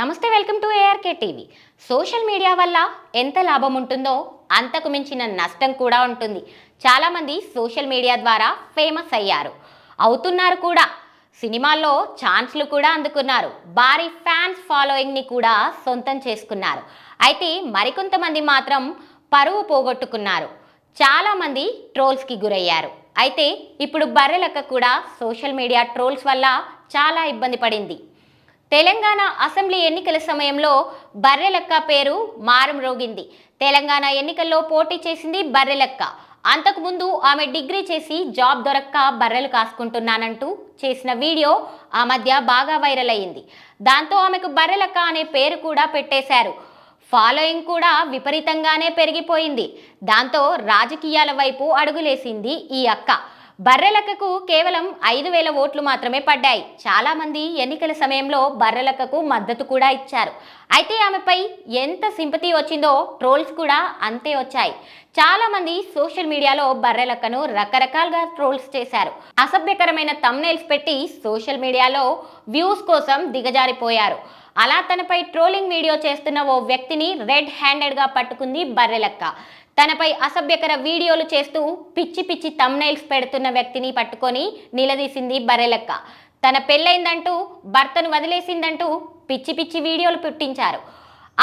నమస్తే welcome to ARK TV social media వల్ల ఎంత లాభం ఉంటుందో అంతకు మించిన నష్టం కూడా ఉంటుంది. చాలామంది సోషల్ మీడియా ద్వారా ఫేమస్ అయ్యారు. అవుతున్నారు కూడా. సినిమాల్లో ఛాన్స్లు కూడా అందుకున్నారు. భారీ ఫ్యాన్స్ ఫాలోయింగ్ని కూడా సొంతం చేసుకున్నారు. అయితే మరికొంతమంది మాత్రం పరువు పోగొట్టుకున్నారు. చాలామంది ట్రోల్స్కి గురయ్యారు. అయితే ఇప్పుడు బర్రెలక్క కూడా సోషల్ మీడియా ట్రోల్స్ వల్ల చాలా ఇబ్బంది పడింది. తెలంగాణ అసెంబ్లీ ఎన్నికల సమయంలో బర్రెలక్క పేరు మారుమ్రోగింది తెలంగాణ ఎన్నికల్లో పోటీ చేసింది బర్రెలక్క. అంతకుముందు ఆమె డిగ్రీ చేసి జాబ్ దొరక్క బర్రెలు కాసుకుంటున్నానంటూ చేసిన వీడియో ఆ మధ్య బాగా వైరల్ అయ్యింది దాంతో ఆమెకు బర్రెలక్క అనే పేరు కూడా పెట్టేశారు. ఫాలోయింగ్ కూడా విపరీతంగానే పెరిగిపోయింది. దాంతో రాజకీయాల వైపు అడుగులేసింది ఈ అక్క. బర్రెలక్కకు కేవలం ఐదు వేల ఓట్లు మాత్రమే పడ్డాయి. చాలామంది ఎన్నికల సమయంలో బర్రెలక్కకు మద్దతు కూడా ఇచ్చారు. అయితే ఆమెపై ఎంత సింపతి వచ్చిందో ట్రోల్స్ కూడా అంతే వచ్చాయి. చాలామంది సోషల్ మీడియాలో బర్రెలక్కను రకరకాలుగా ట్రోల్స్ చేశారు. అసభ్యకరమైన తమ్నైల్స్ పెట్టి సోషల్ మీడియాలో వ్యూస్ కోసం దిగజారిపోయారు. అలా తనపై ట్రోలింగ్ వీడియో చేస్తున్న ఓ వ్యక్తిని రెడ్ హ్యాండెడ్గా పట్టుకుంది బర్రెలక్క. తనపై అసభ్యకర వీడియోలు చేస్తూ పిచ్చి పిచ్చి తమ్నైల్స్ పెడుతున్న వ్యక్తిని పట్టుకొని నిలదీసింది బర్రెలక్క. తన పెళ్ళైందంటూ భర్తను వదిలేసిందంటూ పిచ్చి పిచ్చి వీడియోలు పుట్టించారు.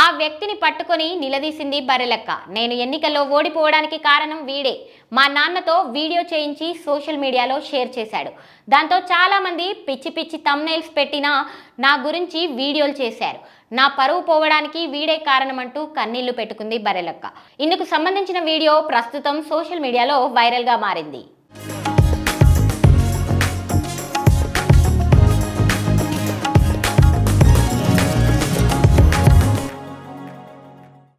ఆ వ్యక్తిని పట్టుకొని నిలదీసింది బర్రెలక్క. నేను ఎన్నికల్లో ఓడిపోవడానికి కారణం వీడే. మా నాన్నతో వీడియో చేయించి సోషల్ మీడియాలో షేర్ చేశాడు. దాంతో చాలామంది పిచ్చి పిచ్చి తమ్నైల్స్ పెట్టిన నా గురించి వీడియోలు చేశారు. నా పరువు పోవడానికి వీడే కారణమంటూ కన్నీళ్ళు పెట్టుకుంది బర్రెలక్క. ఇందుకు సంబంధించిన వీడియో ప్రస్తుతం సోషల్ మీడియాలో వైరల్గా మారింది.